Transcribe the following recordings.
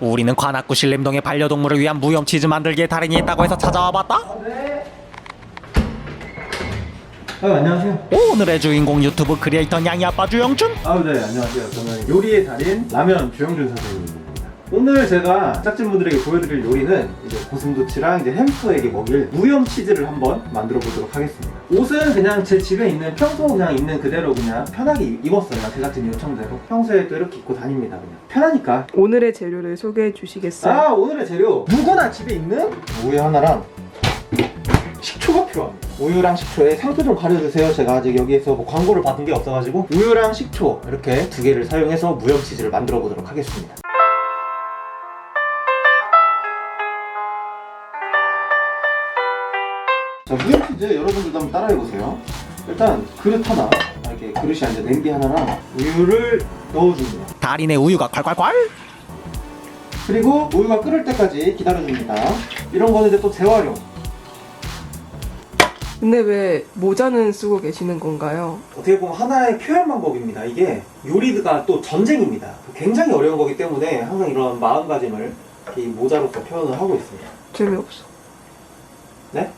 우리는 관악구 신림동에 반려동물을 위한 무염 치즈 만들기의 달인이 있다고 해서 찾아와 봤다. 아, 안녕하세요. 오늘의 주인공 유튜브 크리에이터 냥이 아빠 주영준. 아, 네, 안녕하세요. 저는 요리의 달인 라면 주영준 선생님입니다. 오늘 제가 짝진분들에게 보여드릴 요리는 이제 고슴도치랑 이제 햄스터에게 먹일 무염 치즈를 한번 만들어 보도록 하겠습니다. 옷은 그냥 제 집에 있는 평소 그냥 있는 그대로 그냥 편하게 입었어요. 제작진 요청대로. 평소에도 이렇게 입고 다닙니다. 그냥 편하니까. 오늘의 재료를 소개해 주시겠어요? 아, 오늘의 재료. 누구나 집에 있는 우유 하나랑 식초가 필요합니다. 우유랑 식초에 상표 좀 가려주세요. 제가 아직 여기에서 뭐 광고를 받은 게 없어가지고 우유랑 식초 이렇게 두 개를 사용해서 무염 치즈를 만들어 보도록 하겠습니다. 자, 무염 치즈 여러분들도 한번 따라해 보세요. 일단 그릇 하나, 이렇게 그릇이 아니라 냄비 하나랑 우유를 넣어줍니다. 달인의 우유가 콸콸콸. 그리고 우유가 끓을 때까지 기다려줍니다. 이런 거는 이제 또 재활용. 근데 왜 모자는 쓰고 계시는 건가요? 어떻게 보면 하나의 표현 방법입니다. 이게 요리가 또 전쟁입니다. 굉장히 어려운 거기 때문에 항상 이런 마음가짐을 이 모자로서 표현을 하고 있습니다. 재미없어. 네?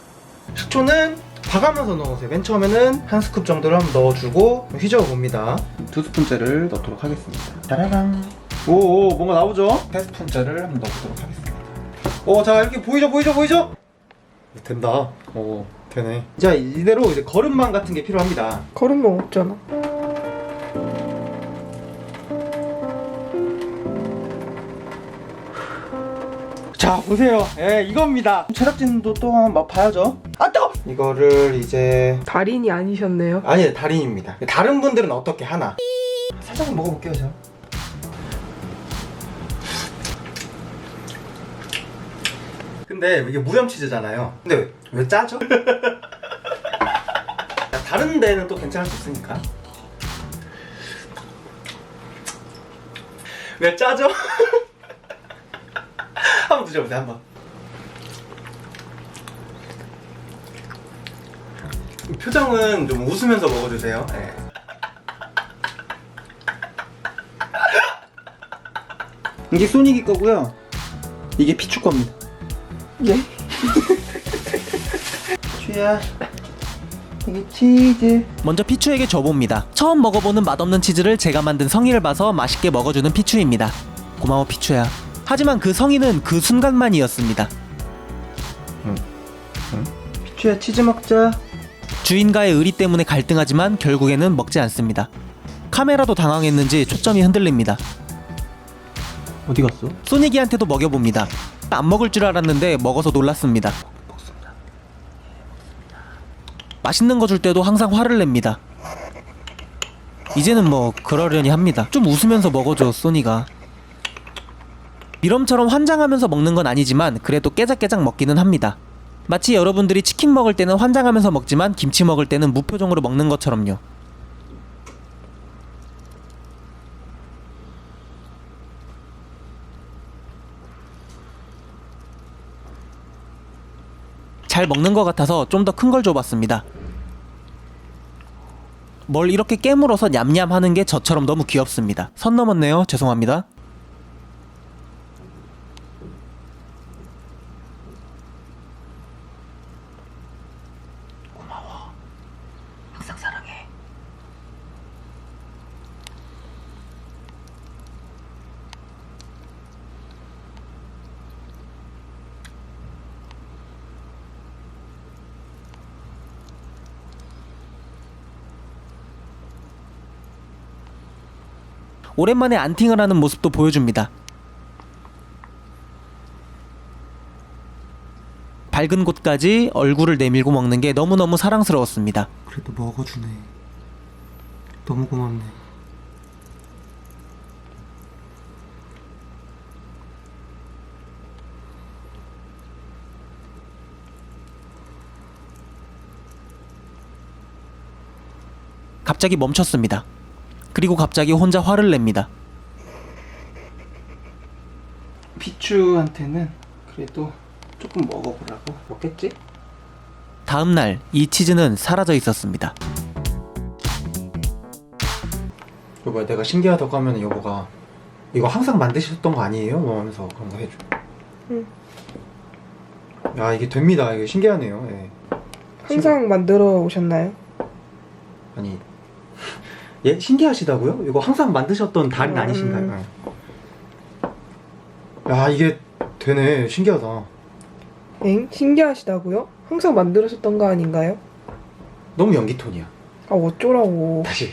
식초는 봐가면서 넣으세요. 맨 처음에는 한 스쿱 정도를 한번 넣어주고 휘저어 봅니다. 두 스푼째를 넣도록 하겠습니다. 따라랑. 오오 뭔가 나오죠? 세 스푼째를 한번 넣어보도록 하겠습니다. 오, 자 이렇게 보이죠, 보이죠, 보이죠? 된다. 오, 되네. 자 이대로 이제 거름망 같은 게 필요합니다. 거른 거 없잖아. 자 보세요. 예 이겁니다. 제작진도 또 한번 봐야죠. 아 뜨거 이거를 이제 달인이 아니셨네요. 아니 달인입니다. 다른 분들은 어떻게 하나? 살짝 먹어볼게요 제가. 근데 이게 무염치즈잖아요. 근데 왜, 왜 짜죠? 다른 데는 또 괜찮을 수 있으니까. 왜 짜죠? 한번 드셔보세요 한번 표정은 좀 웃으면서 먹어주세요 네. 이게 소니기 거고요 이게 피추 겁니다 예? 피추야 이게 치즈 먼저 피추에게 줘봅니다. 처음 먹어보는 맛없는 치즈를 제가 만든 성의를 봐서 맛있게 먹어주는 피추입니다. 고마워 피추야. 하지만 그 성의는 그 순간만이었습니다. 피추야 치즈 먹자 주인과의 의리 때문에 갈등하지만 결국에는 먹지 않습니다. 카메라도 당황했는지 초점이 흔들립니다. 어디 갔어? 소니기한테도 먹여봅니다. 안 먹을 줄 알았는데 먹어서 놀랐습니다. 맛있는 거 줄 때도 항상 화를 냅니다. 이제는 뭐 그러려니 합니다. 좀 웃으면서 먹어줘 소니가. 미럼처럼 환장하면서 먹는 건 아니지만 그래도 깨작깨작 먹기는 합니다. 마치 여러분들이 치킨 먹을 때는 환장하면서 먹지만 김치 먹을 때는 무표정으로 먹는 것처럼요. 잘 먹는 것 같아서 좀 더 큰 걸 줘봤습니다. 뭘 이렇게 깨물어서 냠냠 하는 게 저처럼 너무 귀엽습니다. 선 넘었네요. 죄송합니다. 오랜만에 안팅을 하는 모습도 보여줍니다. 밝은 곳까지 얼굴을 내밀고 먹는 게 너무너무 사랑스러웠습니다. 그래도 먹어주네 너무 고맙네 갑자기 멈췄습니다. 그리고 갑자기 혼자 화를 냅니다. 피추한테는 그래도 조금 먹어보라고 먹겠지? 다음 날 이 치즈는 사라져 있었습니다. 여보야 내가 신기하다고 하면 여보가 이거 항상 만드셨던 거 아니에요? 뭐 하면서 그런 거 해줘. 응. 야 이게 됩니다. 이게 신기하네요. 예. 항상 만들어 오셨나요? 아니 예 신기하시다고요? 이거 항상 만드셨던 달인 음. 아니신가요? 예. 야 이게 되네. 신기하다. 엥? 신기하시다고요? 항상 만들으셨던 거 아닌가요? 너무 연기 톤이야. 아 어쩌라고 다시